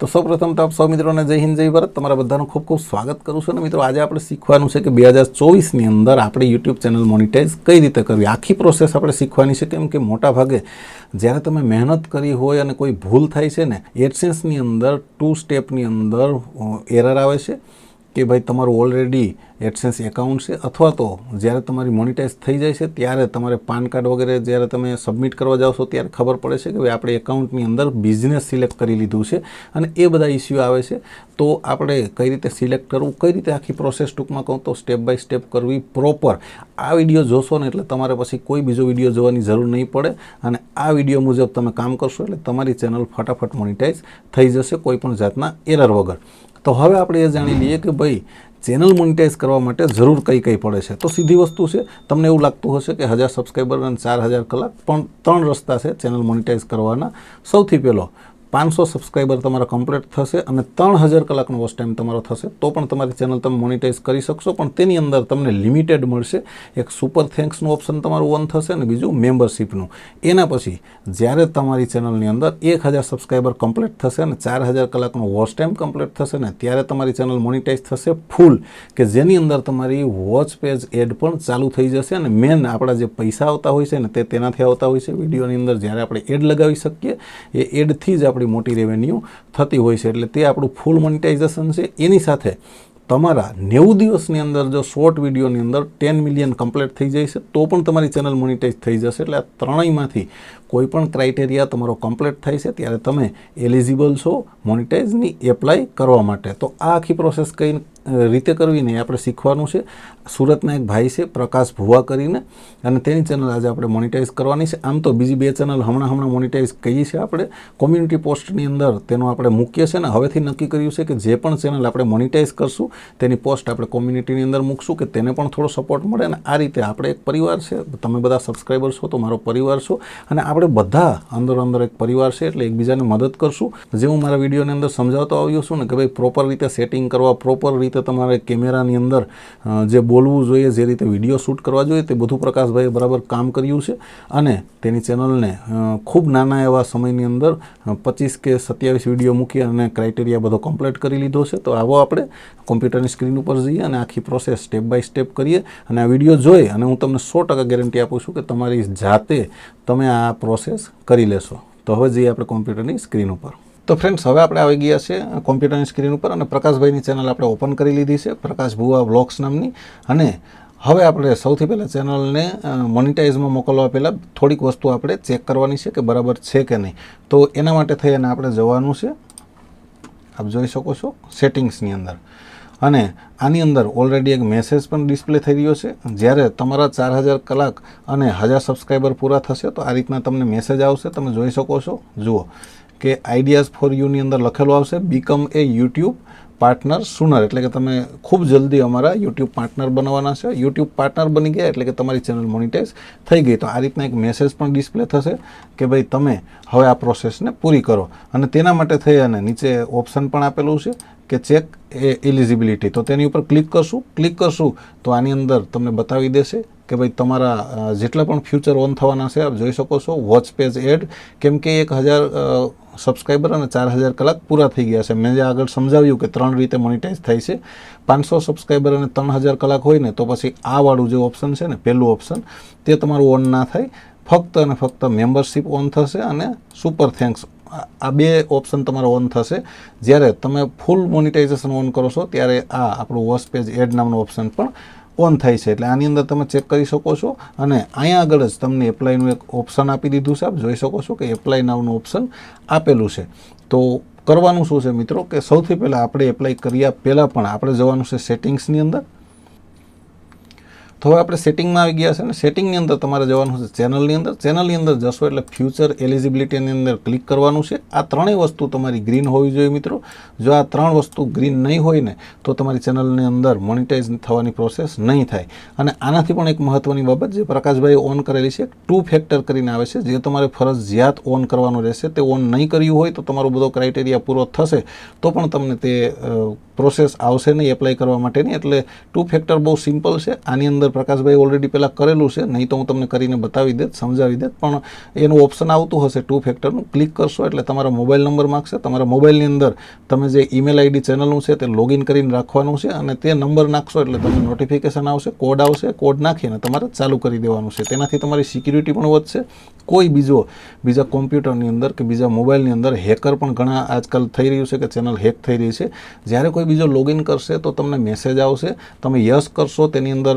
તો સૌપ્રથમ તો આપ સૌ મિત્રોને જય હિન્દ, જય ભારત. તમારા બધાનું ખૂબ ખૂબ સ્વાગત કરું છું. અને મિત્રો, આજે આપણે શીખવાનું છે કે બે હજાર ચોવીસની અંદર આપણે યુટ્યુબ ચેનલ મોનિટાઈઝ કઈ રીતે કરવી? આખી પ્રોસેસ આપણે શીખવાની છે કેમ કે મોટા ભાગે જ્યારે તમે મહેનત કરી હોય અને કોઈ ભૂલ થાય છે ને, એડસેન્સની અંદર, ટુ સ્ટેપની અંદર એરર આવે છે. કે ભાઈ તમારું ઓલરેડી એડસેન્સ એકાઉન્ટ છે, અથવા તો જ્યારે તમારી મોનિટાઈઝ થઈ જાય છે, ત્યારે તમારે પાન કાર્ડ વગેરે જ્યારે તમે સબમિટ કરવા જાઓ છો, ત્યારે ખબર પડે છે કે ભાઈ આપણે એકાઉન્ટની અંદર બિઝનેસ સિલેક્ટ કરી લીધું છે અને એ બધા ઇસ્યુ આવે છે. તો આપણે કઈ રીતે સિલેક્ટ કરવું, કઈ રીતે આખી પ્રોસેસ ટૂંકમાં કહું તો સ્ટેપ બાય સ્ટેપ કરવી પ્રોપર આ વીડિયો જોશો ને એટલે તમારે પછી કોઈ બીજો વીડિયો જોવાની જરૂર નહીં પડે અને આ વીડિયો મુજબ તમે કામ કરશો એટલે તમારી ચેનલ ફટાફટ મોનિટાઇઝ થઈ જશે કોઈ પણ જાતના એરર વગર. તો હવે આપણે એ જાણી લઈએ કે ભાઈ, ચેનલ મોનિટાઇઝ કરવા માટે જરૂર કઈ કઈ પડે છે? તો સીધી વસ્તુ છે, તમને એવું લાગતું હશે કે હજાર સબસ્ક્રાઈબર અને ચાર હજાર કલાક, પણ ત્રણ રસ્તા છે ચેનલ મોનિટાઇઝ કરવાના. સૌથી પહેલો પાંચસો સબસ્ક્રાઈબર તમારા કમ્પ્લીટ થશે અને ત્રણ હજાર કલાકનો વોચ ટાઈમ તમારો થશે. તો પણ તમારી ચેનલ તમે મોનિટાઈઝ કરી શકશો, પણ તેની અંદર તમને લિમિટેડ મળશે. એક સુપર થેન્ક્સનું ઓપ્શન તમારું ઓન થશે અને બીજું મેમ્બરશીપનું એના પછી, જ્યારે તમારી ચેનલની અંદર એક હજાર સબસ્ક્રાઈબર કમ્પ્લીટ થશે અને ચાર હજાર કલાકનો વોચ ટાઈમ કમ્પ્લીટ થશે ને ત્યારે તમારી ચેનલ મોનિટાઈઝ થશે ફૂલ કે જેની અંદર તમારી વોચ પેજ એડ પણ ચાલુ થઈ જશે અને મેન આપણા જે પૈસા આવતા હોય છે ને તે તેનાથી આવતા હોય છે. વિડીયોની અંદર જ્યારે આપણે એડ લગાવી શકીએ, એ એડથી જ આપણી મોટી રેવન્યુ થતી હોય છે. એટલે તે આપણું ફૂલ મોનિટાઇઝેશન છે. એની સાથે તમારા નેવું દિવસની અંદર જો શોર્ટ વિડીયોની અંદર ટેન મિલિયન કમ્પ્લીટ થઈ જાય છે, તો પણ તમારી ચેનલ મોનિટાઇઝ થઈ જશે. એટલે આ ત્રણેયમાંથી કોઈ પણ ક્રાઇટેરિયા તમારો કમ્પ્લીટ થાય છે, ત્યારે તમે એલિજિબલ છો મોનિટાઈઝની એપ્લાય કરવા માટે. તો આ આખી પ્રોસેસ કઈ રીતે કરવી ને આપણે શીખવાનું છે. સુરતના એક ભાઈ છે, પ્રકાશ ભુવા કરીને, અને તેની ચેનલ આજે આપણે મોનિટાઇઝ કરવાની છે. આમ તો બીજી બે ચેનલ હમણાં હમણાં મોનિટાઈઝ કહીએ છીએ આપણે. કોમ્યુનિટી પોસ્ટની અંદર તેનો આપણે મૂકીએ છીએ ને હવેથી નક્કી કર્યું છે કે જે પણ ચેનલ આપણે મોનિટાઇઝ કરશું, તેની પોસ્ટ આપણે કોમ્યુનિટીની અંદર મૂકશું કે તેને પણ થોડો સપોર્ટ મળે. અને આ રીતે આપણે એક પરિવાર છે, તમે બધા સબસ્ક્રાઈબર છો તો મારો પરિવાર છો. અને આપણે બધા અંદર અંદર એક પરિવાર છે એટલે એકબીજાને મદદ કરશું. જે હું મારા વિડીયોની અંદર સમજાવતો આવ્યો છું ને કે ભાઈ પ્રોપર રીતે સેટિંગ કરવા પ્રોપર રીતે તમારે કેમેરાની અંદર જે બોલવું જોઈએ, જે રીતે વીડિયો શૂટ કરવા જોઈએ તે બધું પ્રકાશભાઈએ બરાબર કામ કર્યું છે. અને તેની ચેનલને ખૂબ નાના એવા સમયની અંદર પચીસ કે સત્યાવીસ વીડિયો મૂકી અને ક્રાઇટેરિયા બધો કમ્પ્લીટ કરી લીધો છે. તો આવો આપણે કોમ્પ્યુટરની સ્ક્રીન ઉપર જઈએ અને આખી પ્રોસેસ સ્ટેપ બાય સ્ટેપ કરીએ. અને આ વીડિયો જોઈ અને હું તમને સો ટકા ગેરંટી આપું છું કે તમારી જાતે તમે આ પ્રોસેસ કરી લેશો. તો હવે જઈએ આપણે કોમ્પ્યુટરની સ્ક્રીન ઉપર. તો ફ્રેન્ડ્સ હવે આપણે આવી ગયા છે કોમ્પ્યુટરની સ્ક્રીન ઉપર અને પ્રકાશભાઈની ચેનલ આપણે ઓપન કરી લીધી છે, પ્રકાશ ભુવા બ્લોગ્સ નામની. અને હવે આપણે સૌથી પહેલાં ચેનલને મોનિટાઇઝમાં મોકલવા પહેલાં થોડીક વસ્તુ આપણે ચેક કરવાની છે કે બરાબર છે કે નહીં. તો એના માટે થઈ અને આપણે જવાનું છે. આપ જોઈ શકો છો સેટિંગ્સની અંદર. અને આની અંદર ઓલરેડી એક મેસેજ પણ ડિસ્પ્લે થઈ રહ્યો છે. જ્યારે તમારા ચાર હજાર કલાક અને હજાર સબસ્ક્રાઈબર પૂરા થશે, તો આ રીતના તમને મેસેજ આવશે. તમે જોઈ શકો છો. જુઓ કે આઈડિયાઝ ફોર યુની અંદર લખેલું આવશે become a YouTube partner sooner એટલે કે તમે ખૂબ જલ્દી અમારા યુટ્યુબ પાર્ટનર બનવાના છે. યુટ્યુબ પાર્ટનર બની ગયા એટલે કે તમારી ચેનલ મોનિટાઇઝ થઈ ગઈ. તો આ રીતના એક મેસેજ પણ ડિસ્પ્લે થશે કે ભાઈ તમે હવે આ પ્રોસેસને પૂરી કરો. અને તેના માટે થઈ અને નીચે ઓપ્શન પણ આપેલું છે. કે ચેક એ એલિજિબિલિટી તો તેની ઉપર ક્લિક કરશું ક્લિક કરશું, તો આની અંદર તમને બતાવી દેશે કે ભાઈ તમારા જેટલા પણ ફ્યુચર ઓન થવાના છે, આપ જોઈ શકો છો વોચ પેજ એડ કેમ કે એક હજાર સબસ્ક્રાઈબર અને ચાર હજાર કલાક પૂરા થઈ ગયા છે. મેં જે આગળ સમજાવ્યું કે ત્રણ રીતે મોનિટાઈઝ થાય છે. પાંચસો સબસ્ક્રાઈબર અને ત્રણ હજાર કલાક હોય ને, તો પછી આ વાળું જે ઓપ્શન છે ને, પહેલું ઓપ્શન તે તમારું ઓન ના થાય. ફક્ત અને ફક્ત મેમ્બરશીપ ઓન થશે અને સુપર થેન્ક્સ આ બે ઓપ્શન તમારો ઓન થશે. જ્યારે તમે ફૂલ મોનિટાઇઝેશન ઓન કરો છો, ત્યારે આ આપણું વોસ્ટ પેજ એડ નામનું ઓપ્શન પણ ઓન થાય છે. એટલે આની અંદર તમે ચેક કરી શકો છો. અને અહીંયા આગળ જ તમને એપ્લાયનું એક ઓપ્શન આપી દીધું છે. આપ જોઈ શકો છો કે એપ્લાય નામનું ઓપ્શન આપેલું છે. તો કરવાનું શું છે મિત્રો? કે સૌથી પહેલાં આપણે એપ્લાય કર્યા પહેલાં પણ આપણે જવાનું છે સેટિંગ્સની અંદર. તો હવે આપણે સેટિંગમાં આવી ગયા છે ને સેટિંગની અંદર તમારે જવાનું છે ચેનલની અંદર. ચેનલની અંદર જશો એટલે ફ્યુચર એલિજિબિલિટીની અંદર ક્લિક કરવાનું છે. આ ત્રણેય વસ્તુ તમારી ગ્રીન હોવી જોઈએ મિત્રો. જો આ ત્રણ વસ્તુ ગ્રીન નહીં હોય ને, તો તમારી ચેનલની અંદર મોનિટાઇઝ થવાની પ્રોસેસ નહીં થાય. અને આનાથી પણ એક મહત્ત્વની બાબત જે પ્રકાશભાઈ ઓન કરેલી છે ટુ ફેક્ટર કરીને આવે છે. જે તમારે ફરજિયાત ઓન કરવાનું રહેશે, તે ઓન નહીં કર્યું હોય તો તમારો બધો ક્રાઇટેરિયા પૂરો થશે, તો પણ તમને તે પ્રોસેસ આવશે નહીં એપ્લાય કરવા માટેની. એટલે ટુ ફેક્ટર બહુ સિમ્પલ છે. આની અંદર અંદર પ્રકાશભાઈ ઓલરેડી પહેલાં કરેલું છે. નહીં તો હું તમને કરીને બતાવી દેત સમજાવી દેત પણ એનું ઓપ્શન આવતું હશે ટુ ફેક્ટરનું ક્લિક કરશો એટલે તમારા મોબાઈલ નંબર માગશે. તમારા મોબાઈલની અંદર તમે જે ઈમેલ આઈડી ચેનલનું છે તે લોગિન કરીને રાખવાનું છે અને તે નંબર નાખશો એટલે તમને નોટિફિકેશન આવશે કોડ આવશે. કોડ નાખીને તમારે ચાલુ કરી દેવાનું છે. તેનાથી તમારી સિક્યુરિટી પણ વધશે. કોઈ બીજો, બીજા કોમ્પ્યુટરની અંદર કે બીજા મોબાઈલની અંદર હેકર પણ ઘણા આજકાલ થઈ રહ્યું છે કે ચેનલ હેક થઈ રહી છે. જ્યારે કોઈ બીજો લોગિન કરશે તો તમને મેસેજ આવશે. તમે યસ કરશો, તેની અંદર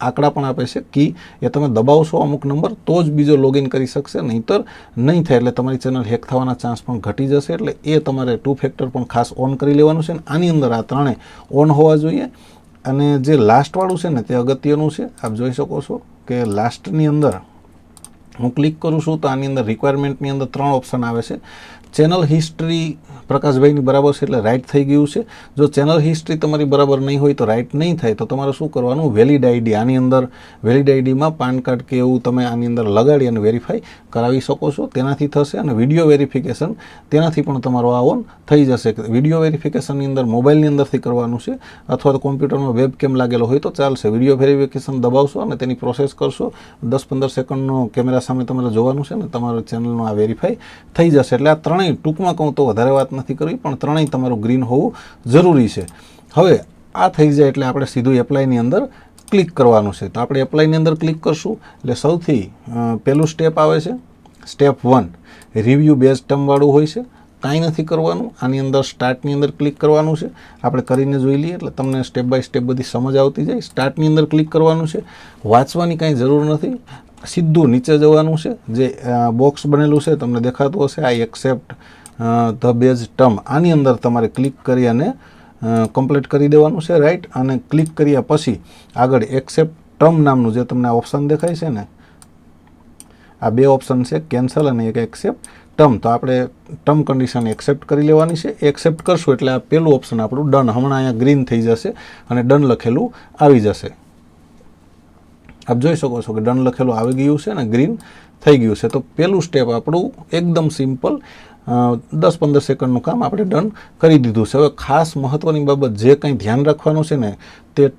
આંકડા પણ આપે છે કી એ તમે દબાવશો અમુક નંબર તો જ બીજો લોગિન કરી શકશે, નહીંતર નહીં થાય એટલે તમારી ચેનલ હેક થવાના ચાન્સ પણ ઘટી જશે એટલે એ તમારે ટુ ફેક્ટર પણ ખાસ ઓન કરી લેવાનું છે અને આની અંદર આ ત્રણેય ઓન હોવા જોઈએ. અને જે લાસ્ટવાળું છે ને તે અગત્યનું છે, આપ જોઈ શકો છો કે લાસ્ટની અંદર હું ક્લિક કરું છું તો આની અંદર રિક્વાયરમેન્ટની અંદર ત્રણ ઓપ્શન આવે છે. ચેનલ હિસ્ટ્રી પ્રકાશભાઈની બરાબર છે એટલે રાઇટ થઈ ગયું છે. જો ચેનલ હિસ્ટ્રી તમારી બરાબર નહીં હોય તો રાઇટ નહીં થાય તો તમારે શું કરવાનું? વેલિડ આઈડી આની અંદર વેલિડ આઈડીમાં પાન કાર્ડ કે એવું તમે આની અંદર લગાડી અને વેરીફાઈ કરાવી શકો છો. તેનાથી થશે અને વીડિયો વેરિફિકેશન તેનાથી પણ તમારો આ ઓન થઈ જશે. વીડિયો વેરિફિકેશનની અંદર મોબાઈલની અંદરથી કરવાનું છે. અથવા તો કોમ્પ્યુટરમાં વેબ કેમ લાગેલો હોય તો ચાલશે. વીડિયો વેરિફિકેશન દબાવશો અને તેની પ્રોસેસ કરશો. દસ પંદર સેકન્ડનો કેમેરા સામે તમારે જોવાનું છે ને, તમારો ચેનલનો આ વેરીફાઈ થઈ જશે. એટલે આ ત્રણેય ટૂંકમાં કહું તો વધારે વાત નથી કરવી, પણ ત્રણેય તમારું ગ્રીન હોવું જરૂરી છે. હવે આ થઈ જાય એટલે આપણે સીધું એપ્લાયની અંદર ક્લિક કરવાનું છે. તો આપણે એપ્લાયની અંદર ક્લિક કરશું, એટલે સૌથી પહેલું સ્ટેપ આવે છે. સ્ટેપ વન રિવ્યૂ બેઝ ટર્મવાળું હોય છે. કાંઈ નથી કરવાનું, આની અંદર સ્ટાર્ટની અંદર ક્લિક કરવાનું છે. આપણે કરીને જોઈ લઈએ, એટલે તમને સ્ટેપ બાય સ્ટેપ બધી સમજ આવતી જાય. સ્ટાર્ટની અંદર ક્લિક કરવાનું છે. વાંચવાની કાંઈ જરૂર નથી. સીધું નીચે જવાનું છે. જે બોક્સ બનેલું છે, તમને દેખાતું હશે આ એક્સેપ્ટ ધ બેઝ ટર્મ આની અંદર તમારે ક્લિક કરી અને કમ્પ્લીટ કરી દેવાનું છે રાઈટ અને ક્લિક કર્યા પછી આગળ એક્સેપ્ટ ટર્મ નામનું જે તમને ઓપ્શન દેખાય છે ને, આ બે ઓપ્શન છે કેન્સલ અને એક એક્સેપ્ટ ટર્મ તો આપણે ટર્મ કન્ડિશન એક્સેપ્ટ કરી લેવાની છે. એક્સેપ્ટ કરશું એટલે આ પહેલું ઓપ્શન આપણું ડન હમણાં અહીંયા ગ્રીન થઈ જશે અને ડન લખેલું આવી જશે. આપ જોઈ શકો છો કે ડન લખેલું આવી ગયું છે અને ગ્રીન થઈ ગયું છે. તો પહેલું સ્ટેપ આપણું એકદમ સિમ્પલ દસ પંદર સેકન્ડનું કામ આપણે ડન કરી દીધું છે. હવે ખાસ મહત્ત્વની બાબત જે કંઈ ધ્યાન રાખવાનું છે ને તે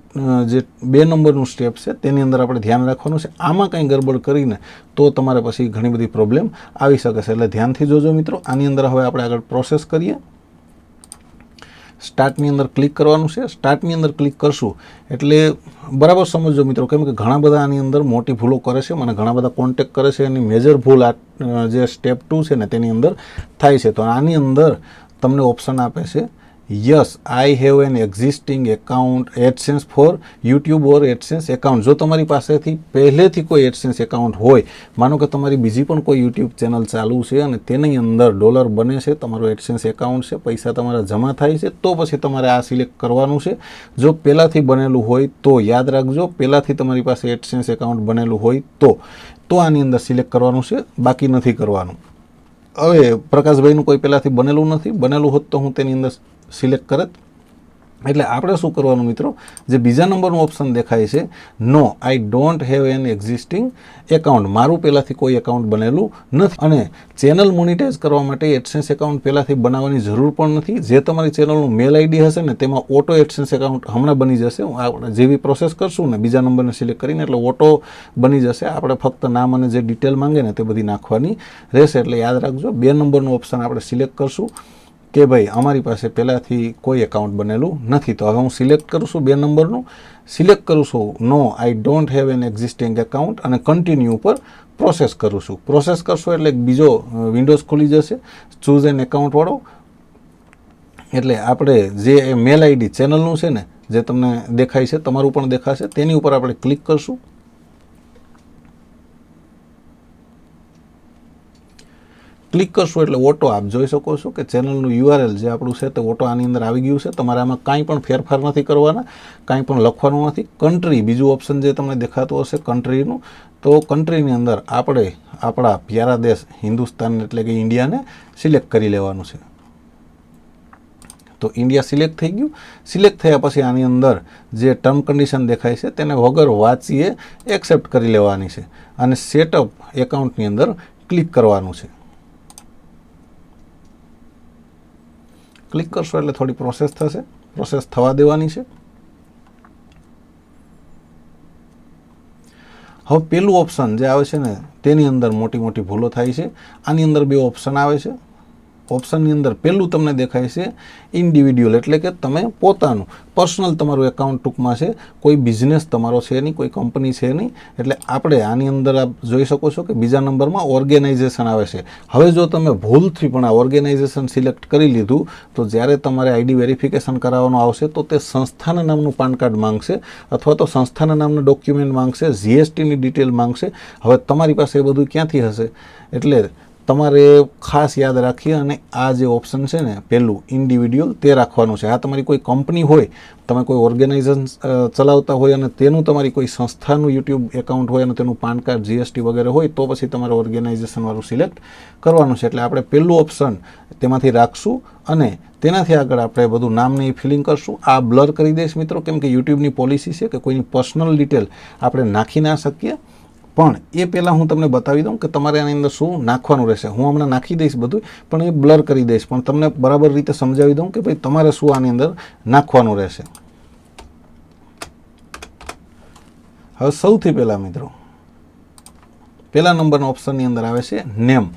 જે બે નંબરનું સ્ટેપ છે તેની અંદર આપણે ધ્યાન રાખવાનું છે. આમાં કંઈ ગરબડ કરીને તો તમારે પછી ઘણી બધી પ્રોબ્લેમ આવી શકે છે. એટલે ધ્યાનથી જોજો મિત્રો, આની અંદર હવે આપણે આગળ પ્રોસેસ કરીએ. સ્ટાર્ટની અંદર ક્લિક કરવાનું છે. સ્ટાર્ટની અંદર ક્લિક કરશું એટલે બરાબર સમજો મિત્રો, કેમ કે ઘણા બધા આની અંદર મોટી ભૂલો કરે છે મને ઘણા બધા કોન્ટેક્ટ કરે છે. એની મેજર ભૂલ આ જે સ્ટેપ ટુ છે ને તેની અંદર થાય છે. તો આની અંદર તમને ઓપ્શન આપે છે yes, I have an existing account AdSense for YouTube or AdSense account. જો તમારી પાસેથી પહેલેથી કોઈ એડસેન્સ એકાઉન્ટ હોય, માનો કે તમારી બીજી પણ કોઈ યુટ્યુબ ચેનલ ચાલુ છે અને તેની અંદર ડોલર બને છે, તમારો એડસેન્સ એકાઉન્ટ છે, પૈસા તમારા જમા થાય છે, તો પછી તમારે આ સિલેક્ટ કરવાનું છે. જો પહેલાંથી બનેલું હોય, તો યાદ રાખજો, પહેલાંથી તમારી પાસે એડસેન્સ એકાઉન્ટ બનેલું હોય, તો તો આની અંદર સિલેક્ટ કરવાનું છે, બાકી નથી કરવાનું. હવે પ્રકાશભાઈનું કોઈ પહેલાંથી બનેલું નથી. બનેલું હોત તો હું તેની અંદર સિલેક્ટ કરત. એટલે આપણે શું કરવાનું મિત્રો? જે બીજા નંબરનું ઓપ્શન દેખાય છે no I don't have an existing account મારું પહેલાંથી કોઈ એકાઉન્ટ બનેલું નથી. અને ચેનલ મોનિટાઈઝ કરવા માટે એડસેન્સ એકાઉન્ટ પહેલાંથી બનાવવાની જરૂર પણ નથી. જે તમારી ચેનલનું મેલ આઈડી હશે ને, તેમાં ઓટો એડસેન્સ એકાઉન્ટ હમણાં બની જશે. હું આપણે જેવી પ્રોસેસ કરશું ને, બીજા નંબરને સિલેક્ટ કરીને એટલે ઓટો બની જશે. આપણે ફક્ત નામ અને જે ડિટેલ માંગે ને, તે બધી નાખવાની રહેશે. એટલે યાદ રાખજો, બે નંબરનું ઓપ્શન આપણે સિલેક્ટ કરશું. કે ભાઈ, અમારી પાસે પહેલાંથી કોઈ એકાઉન્ટ બનેલું નથી. તો હવે હું સિલેક્ટ કરું છું બે નંબરનું. સિલેક્ટ કરું છું. No I don't have an existing account અને કન્ટિન્યુ ઉપર પ્રોસેસ કરું છું. પ્રોસેસ કરશો એટલે બીજો વિન્ડોઝ ખુલી જશે. ચૂઝ એન એકાઉન્ટવાળો એટલે આપણે જે મેલ આઈડી ચેનલનું છે ને, જે તમને દેખાય છે, તમારું પણ દેખાશે, તેની ઉપર આપણે ક્લિક કરશું. ક્લિક કરશો એટલે ઓટો આપ જોઈ શકો છો કે ચેનલનું યુઆરએલ જે આપણું છે તે ઓટો આની અંદર આવી ગયું છે. તમારે આમાં કાંઈ પણ ફેરફાર નથી કરવાના, કાંઈ પણ લખવાનું નથી. કન્ટ્રી બીજું ઓપ્શન જે તમને દેખાતું હશે કન્ટ્રીનું તો કન્ટ્રીની અંદર આપણે આપણા પ્યારા દેશ હિન્દુસ્તાન એટલે કે ઇન્ડિયાને સિલેક્ટ કરી લેવાનું છે. તો ઇન્ડિયા સિલેક્ટ થઈ ગયું. સિલેક્ટ થયા પછી આની અંદર જે ટર્મ કન્ડિશન દેખાય છે તેને વગર વાંચીએ એક્સેપ્ટ કરી લેવાની છે. અને સેટઅપ એકાઉન્ટની અંદર ક્લિક કરવાનું છે. ક્લિક કરશો એટલે થોડી પ્રોસેસ થશે. પ્રોસેસ થવા દેવાની છે. હવે પેલું ઓપ્શન જે આવે છે ને, તેની અંદર મોટી મોટી ભૂલો થાય છે. આની અંદર બે ઓપ્શન આવે છે. ઓપ્શનની અંદર પહેલું તમને દેખાય છે ઇન્ડિવિડ્યુઅલ એટલે કે તમે પોતાનું. પર્સનલ તમારું એકાઉન્ટ ટૂંકમાં છે. કોઈ બિઝનેસ તમારો છે નહીં, કોઈ કંપની છે નહીં. એટલે આપણે આની અંદર આપ જોઈ શકો છો કે બીજા નંબરમાં ઓર્ગેનાઇઝેશન આવે છે. હવે જો તમે ભૂલથી પણ આ ઓર્ગેનાઇઝેશન સિલેક્ટ કરી લીધું, તો જ્યારે તમારે આઈડી વેરિફિકેશન કરાવવાનું આવશે, તો તે સંસ્થાના નામનું પાન કાર્ડ માંગશે અથવા તો સંસ્થાના નામનું ડોક્યુમેન્ટ માંગશે જીએસટીની ડિટેલ માંગશે. હવે તમારી પાસે એ બધું ક્યાંથી હશે? એટલે તમારે ખાસ યાદ રાખી અને આ જે ઓપ્શન છે ને, પહેલું ઇન્ડિવિડ્યુઅલ તે રાખવાનું છે. આ તમારી કોઈ કંપની હોય, તમે કોઈ ઓર્ગેનાઇઝેશન ચલાવતા હોય અને તેનું તમારી કોઈ સંસ્થાનું યુટ્યુબ એકાઉન્ટ હોય અને તેનું પાન કાર્ડ જીએસટી વગેરે હોય, તો પછી તમારે ઓર્ગેનાઇઝેશનવાળું સિલેક્ટ કરવાનું છે. એટલે આપણે પહેલું ઓપ્શન તેમાંથી રાખશું અને તેનાથી આગળ આપણે બધું નામની ફિલિંગ કરશું. આ બ્લર કરી દઈશ મિત્રો, કેમ કે યુટ્યુબની પોલિસી છે કે કોઈની પર્સનલ ડિટેલ આપણે નાખી ના શકીએ. પણ એ પહેલાં હું તમને બતાવી દઉં કે તમારે આની અંદર શું નાખવાનું રહેશે. હું હમણાં નાખી દઈશ બધું, પણ એ બ્લર કરી દઈશ. પણ તમને બરાબર રીતે સમજાવી દઉં કે ભાઈ તમારે શું આની અંદર નાખવાનું રહેશે. હવે સૌથી પહેલાં મિત્રો, પહેલા નંબરના ઓપ્શનની અંદર આવે છે નેમ.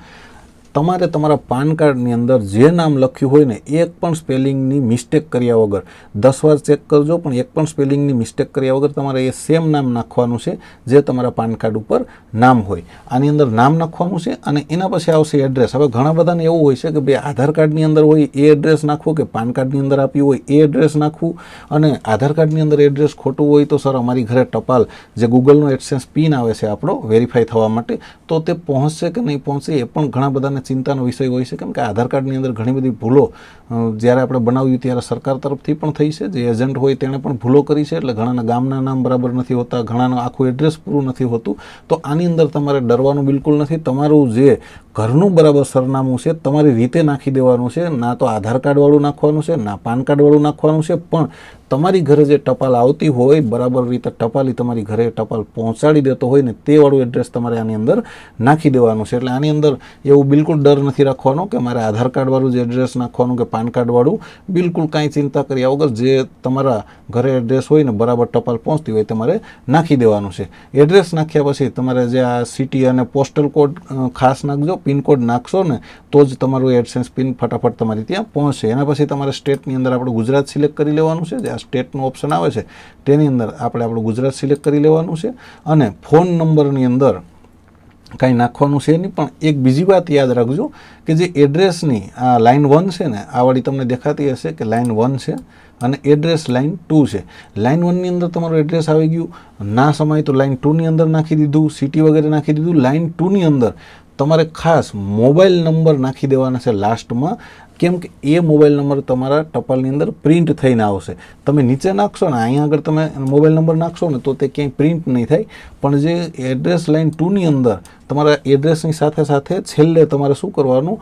તમારે તમારા પાન કાર્ડની અંદર જે નામ લખ્યું હોય ને, એક પણ સ્પેલિંગની મિસ્ટેક કર્યા વગર. દસ વાર ચેક કરજો, પણ એક પણ સ્પેલિંગની મિસ્ટેક કર્યા વગર તમારે એ સેમ નામ નાખવાનું છે, જે તમારા પાન કાર્ડ ઉપર નામ હોય. આની અંદર નામ નાખવાનું છે અને એના પછી આવશે એડ્રેસ હવે ઘણા બધાને એવું હોય છે કે ભાઈ, આધાર કાર્ડની અંદર હોય એ એડ્રેસ નાખવું કે પાન કાર્ડની અંદર આપ્યું હોય એ એડ્રેસ નાખવું? અને આધાર કાર્ડની અંદર એડ્રેસ ખોટું હોય તો, સર, અમારી ઘરે ટપાલ. જે ગૂગલનો એડસેન્સ પિન આવે છે આપણો વેરીફાઈ થવા માટે તો તે પહોંચશે કે નહીં પહોંચશે એ પણ ઘણા બધાને ચિંતાનો વિષય હોય છે. કેમ કે આધાર કાર્ડની અંદર ઘણી બધી ભૂલો જ્યારે આપણે બનાવ્યું ત્યારે સરકાર તરફથી પણ થઈ છે. જે એજન્ટ હોય તેણે પણ ભૂલો કરી છે, એટલે ઘણાના ગામના નામ બરાબર નથી હોતા, ઘણાનું આખું એડ્રેસ પૂરું નથી હોતું. તો આની અંદર તમારે ડરવાનું બિલકુલ નથી. તમારું જે ઘરનું બરાબર સરનામું છે, તમારી રીતે નાખી દેવાનું છે. ના તો આધાર કાર્ડવાળું નાખવાનું છે, ના પાન કાર્ડવાળું નાખવાનું છે. પણ તમારી ઘરે જે ટપાલ આવતી હોય, બરાબર રીતે ટપાલી તમારી ઘરે ટપાલ પહોંચાડી દેતો હોય ને તે વાળું એડ્રેસ તમારે આની અંદર નાખી દેવાનું છે. એટલે આની અંદર એવું બિલકુલ ડર નથી રાખવાનો કે મારે આધાર કાર્ડવાળું જે એડ્રેસ નાખવાનું કે પાન કાર્ડવાળું બિલકુલ કાંઈ ચિંતા કર્યા વગર જે તમારા ઘરે એડ્રેસ હોય ને બરાબર ટપાલ પહોંચતી હોય તમારે નાખી દેવાનું છે. એડ્રેસ નાખ્યા પછી તમારે જે આ સિટી અને પોસ્ટલ કોડ ખાસ નાખજો પિનકોડ નાખશો ને તો જ તમારું એડસેન્સ પિન ફટાફટ તમારી ત્યાં પહોંચશે. એના પછી તમારે સ્ટેટની અંદર આપણે ગુજરાત સિલેક્ટ કરી લેવાનું છે. જે સ્ટેટનું ઓપ્શન આવે છે, તેની અંદર આપણે આપણું ગુજરાત સિલેક્ટ કરી લેવાનું છે અને ફોન નંબરની અંદર કાંઈ નાખવાનું છે નહીં, પણ એક બીજી વાત યાદ રાખજો કે જે એડ્રેસની આ લાઇન વન છે ને, આ વાળી તમને દેખાતી હશે કે લાઇન વન છે અને એડ્રેસ લાઇન ટુ છે. લાઇન વનની અંદર તમારું એડ્રેસ આવી ગયું. ના સમાય તો લાઇન ટુની અંદર નાખી દીધું, સિટી વગેરે નાખી દીધું. લાઇન ટુની અંદર તમારે ખાસ મોબાઈલ નંબર નાખી દેવાના છે લાસ્ટમાં. કેમ કે એ મોબાઈલ નંબર તમારા ટપાલની અંદર પ્રિન્ટ થઈને આવશે. તમે નીચે નાખશો ને અહીંયા આગળ તમે મોબાઈલ નંબર નાખશો ને તો તે ક્યાંય પ્રિન્ટ નહીં થાય. પણ જે એડ્રેસ લાઇન ટુની અંદર તમારા એડ્રેસની સાથે સાથે છેલ્લે તમારે શું કરવાનું?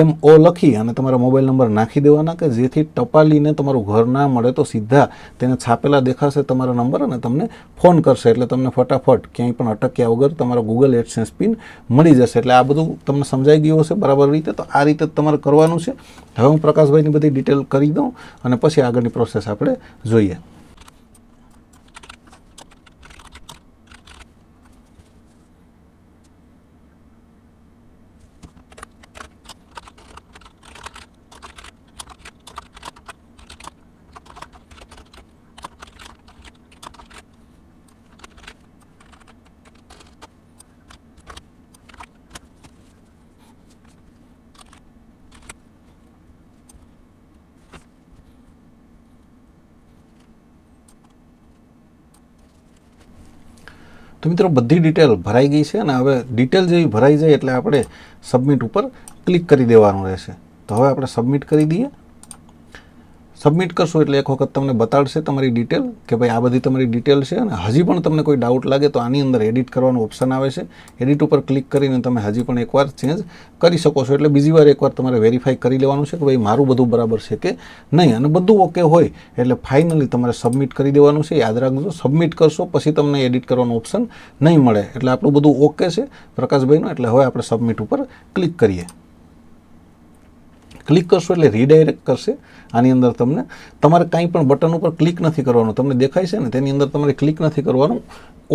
એમ ઓ લખી અને તમારા મોબાઈલ નંબર નાખી દેવાના કે જેથી ટપાલીને તમારું ઘર ના મળે તો સીધા તેને છાપેલા દેખાશે તમારા નંબર અને તમને ફોન કરશે. એટલે તમને ફટાફટ ક્યાંય પણ અટક્યા વગર તમારા ગૂગલ એડસેન્સ પિન મળી જશે. એટલે આ બધું તમને સમજાઈ ગયું હશે બરાબર રીતે. તો આ રીતે તમારે કરવાનું છે. હવે હું પ્રકાશભાઈની બધી ડિટેલ કરી દઉં અને પછી આગળની પ્રોસેસ આપણે જોઈએ. તો મિત્રો બધી ડિટેલ ભરાઈ ગઈ છે અને હવે ડિટેલ જેવી ભરાઈ જાય એટલે આપણે સબમિટ ઉપર ક્લિક કરી દેવાનું રહેશે. તો હવે આપણે સબમિટ કરી દઈએ. સબમિટ કરશો એટલે એક વખત તમને બતાડશે તમારી ડિટેલ કે ભાઈ આ બધી તમારી ડિટેલ છે અને હજી પણ તમને કોઈ ડાઉટ લાગે તો આની અંદર એડિટ કરવાનું ઓપ્શન આવે છે. એડિટ ઉપર ક્લિક કરીને તમે હજી પણ એકવાર ચેન્જ કરી શકો છો. એટલે બીજી વાર એકવાર તમારે વેરીફાઈ કરી લેવાનું છે કે ભાઈ મારું બધું બરાબર છે કે નહીં. અને બધું ઓકે હોય એટલે ફાઇનલી તમારે સબમિટ કરી દેવાનું છે. યાદ રાખજો સબમિટ કરશો પછી તમને એડિટ કરવાનું ઓપ્શન નહીં મળે. એટલે આપણું બધું ઓકે છે પ્રકાશભાઈનું. એટલે હવે આપણે સબમિટ ઉપર ક્લિક કરીએ. ક્લિક કરશો એટલે રીડાયરેક્ટ કરશે. આની અંદર તમને તમારે કાંઈ પણ બટન ઉપર ક્લિક નથી કરવાનું. તમને દેખાય છે ને, તેની અંદર તમારે ક્લિક નથી કરવાનું.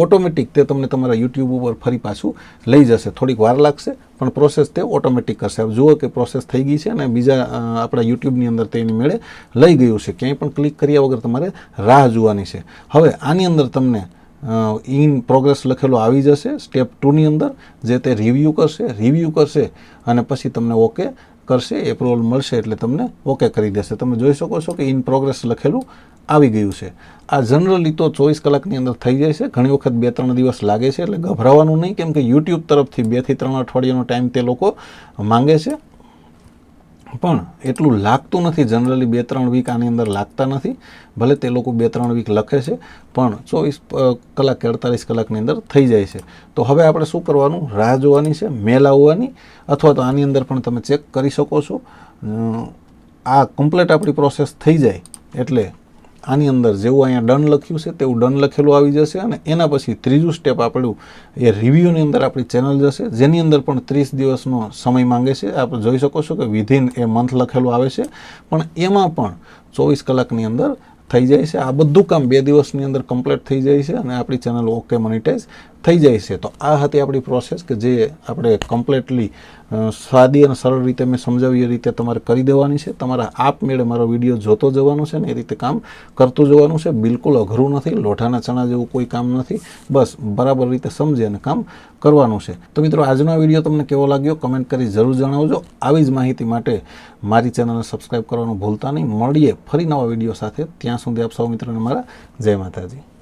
ઓટોમેટિક તે તમને તમારા યુટ્યુબ ઉપર ફરી પાછું લઈ જશે. થોડીક વાર લાગશે, પણ પ્રોસેસ તે ઓટોમેટિક કરશે. હવે જુઓ કે પ્રોસેસ થઈ ગઈ છે અને બીજા આપણા યુટ્યુબની અંદર તેની મેળે લઈ ગયું છે. ક્યાંય પણ ક્લિક કર્યા વગર તમારે રાહ જોવાની છે. હવે આની અંદર તમને ઇન પ્રોગ્રેસ લખેલો આવી જશે સ્ટેપ ટુની અંદર, જે તે રિવ્યૂ કરશે રિવ્યૂ કરશે અને પછી તમને ઓકે કરશે એપ્રુવલ મળશે એટલે તમને ઓકે કરી દેશે. તમે જોઈ શકો છો કે ઇન પ્રોગ્રેસ લખેલું આવી ગયું છે. આ જનરલી તો ચોવીસ કલાકની અંદર થઈ જાય છે. ઘણી વખત બે ત્રણ દિવસ લાગે છે, એટલે ગભરાવાનું નહીં, કેમ કે યુટ્યુબ તરફથી બેથી ત્રણ અઠવાડિયાનો ટાઈમ તે લોકો માંગે છે. પણ એટલું લાગતું નથી. જનરલી બે ત્રણ વીક આની અંદર લાગતા નથી. ભલે તે લોકો બે ત્રણ વીક લખે છે, પણ ચોવીસ કલાક કે અડતાલીસ કલાકની અંદર થઈ જાય છે. તો હવે આપણે શું કરવાનું? રાહ જોવાની છે, મેલ આવવાની, અથવા તો આની અંદર પણ તમે ચેક કરી શકો છો. આ કમ્પ્લીટ આપણી પ્રોસેસ થઈ જાય, એટલે આની અંદર જેવું અહીંયા ડન લખ્યું છે, તેવું ડન લખેલું આવી જશે અને એના પછી ત્રીજું સ્ટેપ આપણું એ રિવ્યૂની અંદર આપણી ચેનલ જશે, જેની અંદર પણ ત્રીસ દિવસનો સમય માંગે છે. આપણે જોઈ શકો છો કે વિધિન એ મંથ લખેલું આવે છે, પણ એમાં પણ ચોવીસ કલાકની અંદર થઈ જાય છે. આ બધું કામ બે દિવસની અંદર કમ્પ્લીટ થઈ જાય છે અને આપણી ચેનલ ઓકે મોનિટાઈઝ થઈ જાય છે. તો આ હતી આપણી પ્રોસેસ કે જે આપણે કમ્પ્લેટલી સાદી અને સરળ રીતે મેં સમજાવી એ રીતે તમારે કરી દેવાની છે. તમારા આપમેળે મારો વીડિયો જોતો જવાનું છે ને એ રીતે કામ કરતું જવાનું છે. બિલકુલ અઘરું નથી, લોઢાના ચણા જેવું કોઈ કામ નથી. બસ બરાબર રીતે સમજી અને કામ કરવાનું છે. તો મિત્રો, આજનો આ વીડિયો તમને કેવો લાગ્યો? કમેન્ટ કરી જરૂર જણાવજો. આવી જ માહિતી માટે મારી ચેનલને સબસ્ક્રાઈબ કરવાનું ભૂલતા નહીં. મળીએ ફરી નવા વીડિયો સાથે. ત્યાં સુધી આપ સૌ મિત્રોને મારા જય માતાજી.